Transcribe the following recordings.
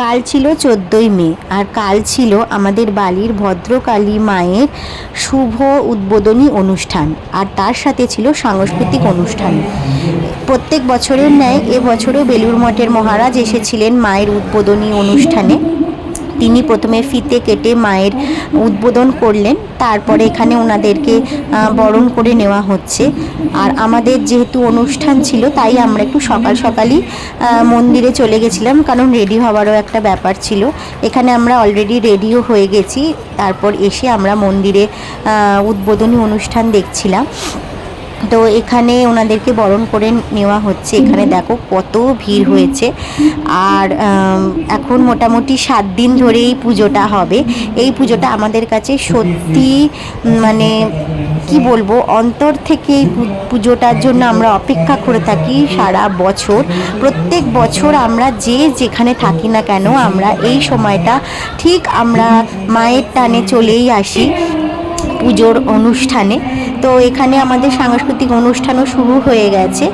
কাল ছিল চোদ্দোই মে, আর কাল ছিল আমাদের বালির ভদ্রকালী মায়ের শুভ উদ্বোধনী অনুষ্ঠান, আর তার সাথে ছিল সাংস্কৃতিক অনুষ্ঠান। প্রত্যেক বছরের ন্যায় এবছরও বেলুর মঠের মহারাজ এসেছিলেন মায়ের উদ্বোধনী অনুষ্ঠানে। তিনি প্রথমে ফিতে কেটে মায়ের উদ্বোধন করলেন। তারপরে এখানে ওনাদেরকে বরণ করে নেওয়া হচ্ছে। আর আমাদের যেহেতু অনুষ্ঠান ছিল, তাই আমরা একটু সকাল সকালই মন্দিরে চলে গেছিলাম, কারণ রেডি হওয়ারও একটা ব্যাপার ছিল। এখানে আমরা অলরেডি রেডিও হয়ে গেছি। তারপর এসে আমরা মন্দিরে উদ্বোধনী অনুষ্ঠান দেখছিলাম। তো এখানে ওনাদেরকে বরণ করে নেওয়া হচ্ছে। এখানে দেখো কত ভিড় হয়েছে। আর এখন মোটামুটি সাত দিন ধরে এই পুজোটা হবে। এই পুজোটা আমাদের কাছে সত্যি মানে কি বলব অন্তর থেকে এই পুজোটার জন্য আমরা অপেক্ষা করে থাকি সারা বছর। প্রত্যেক বছর আমরা যে যেখানে থাকি না কেন আমরা এই সময়টা ঠিক আমরা মায়ের টানে চলেই আসি। পুজোর অনুষ্ঠানে। তো এখানে আমাদের সাংস্কৃতিক অনুষ্ঠানও শুরু হয়ে গেছে।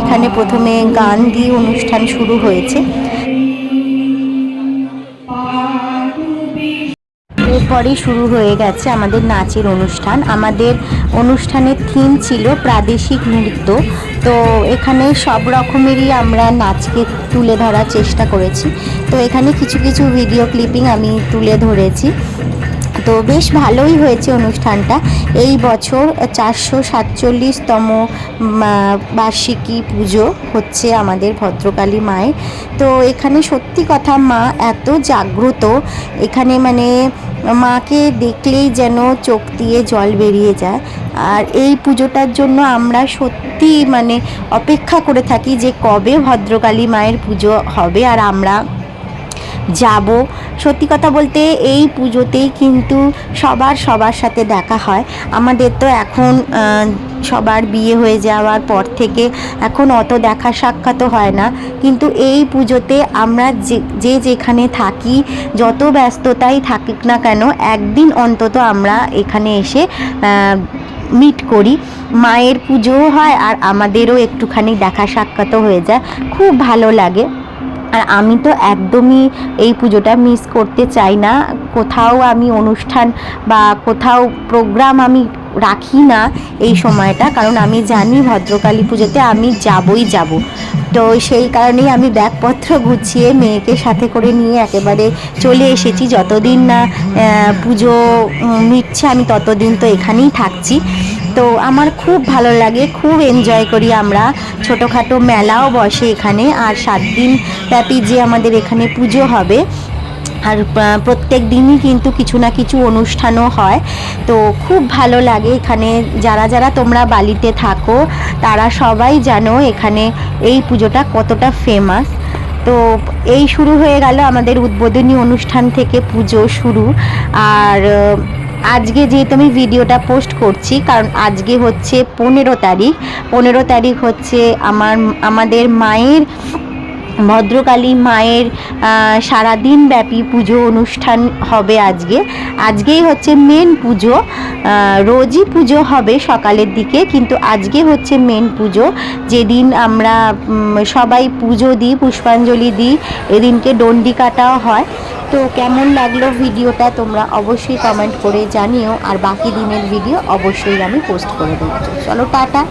এখানে প্রথমে গান দিয়ে অনুষ্ঠান শুরু হয়েছে। এরপরেই শুরু হয়ে গেছে আমাদের নাচের অনুষ্ঠান। আমাদের অনুষ্ঠানের থিম ছিল প্রাদেশিক নৃত্য। তো এখানে সব রকমেরই আমরা নাচকে তুলে ধরার চেষ্টা করেছি। তো এখানে কিছু কিছু ভিডিও ক্লিপিং আমি তুলে ধরেছি। তো বেশ ভালোই হয়েছে অনুষ্ঠানটা। এই বছর চারশো সাতচল্লিশতম বার্ষিকী পুজো হচ্ছে আমাদের ভদ্রকালী মায়ের। তো এখানে সত্যি কথা মা এত জাগ্রত, এখানে মানে মাকে দেখলেই যেন চোখ দিয়ে জল বেরিয়ে যায়। আর এই পুজোটার জন্য আমরা সত্যি মানে অপেক্ষা করে থাকি যে কবে ভদ্রকালী মায়ের পুজো হবে, আর আমরা যাব। সত্যি কথা বলতে এই পুজোতেই কিন্তু সবার সবার সাথে দেখা হয়। আমাদের তো এখন সবার বিয়ে হয়ে যাওয়ার পর থেকে এখন অত দেখা সাক্ষাৎও হয় না। কিন্তু এই পুজোতে আমরা যে যেখানে থাকি, যত ব্যস্ততাই থাকুক না কেন, একদিন অন্তত আমরা এখানে এসে মিট করি। মায়ের পুজোও হয় আর আমাদেরও একটুখানি দেখা সাক্ষাৎও হয়ে যায়। খুব ভালো লাগে। আর আমি তো একদমই এই পুজোটা মিস করতে চাই না। কোথাও আমি অনুষ্ঠান বা কোথাও প্রোগ্রাম আমি রাখি না এই সময়টা, কারণ আমি জানি ভদ্রকালী পুজোতে আমি যাবই যাব। তো সেই কারণেই আমি ব্যাগপত্র গুছিয়ে মেয়েকে সাথে করে নিয়ে একেবারে চলে এসেছি। যতদিন না পুজো মিটছে আমি ততদিন তো এখানেই থাকছি। তো আমার খুব ভালো লাগে, খুব এনজয় করি আমরা। ছোটোখাটো মেলাও বসে এখানে, আর সাত দিন ব্যাপী যে আমাদের এখানে পুজো হবে, আর প্রত্যেক দিনই কিন্তু কিছু না কিছু অনুষ্ঠানও হয়। তো খুব ভালো লাগে এখানে, যারা যারা তোমরা বালিতে থাকো, তারা সবাই জানো এখানে এই পুজোটা কতটা ফেমাস তো এই শুরু হয়ে গেল আমাদের উদ্বোধনী অনুষ্ঠান থেকে পুজো শুরু। আর আজকে যেহেতু আমি ভিডিওটা পোস্ট করছি, কারণ আজকে হচ্ছে পনেরো তারিখ। পনেরো তারিখ হচ্ছে আমার, আমাদের মায়ের, ভদ্রকালী মায়ের সারাদিন ব্যাপী পুজো অনুষ্ঠান হবে আজকে। আজকেই হচ্ছে মেন পুজো রোজই পুজো হবে সকালের দিকে, কিন্তু আজকে হচ্ছে মেন পুজো। যেদিন আমরা সবাই পুজো দিই, পুষ্পাঞ্জলি দিই, এদিনকে ডন্ডি কাটাও হয়। তো কেমন লাগল ভিডিওটা তোমরা অবশ্যই কমেন্ট করে জানিও, আর বাকি দিনের ভিডিও অবশ্যই আমি পোস্ট করে দেবো। চলো টাটা।